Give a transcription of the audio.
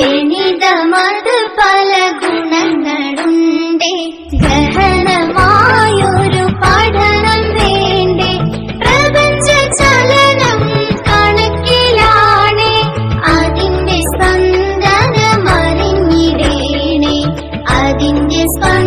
ഗണിതമത് പല ഗുണങ്ങളുണ്ട്. ഗഹനമായൊരു പഠനം വേണ്ടേ. പ്രപഞ്ച ചലനം കണക്കിലാണ്. അതിന്റെ സ്പന്ദനം അറിഞ്ഞിടേണേ അതിന്റെ സ്പന്ദ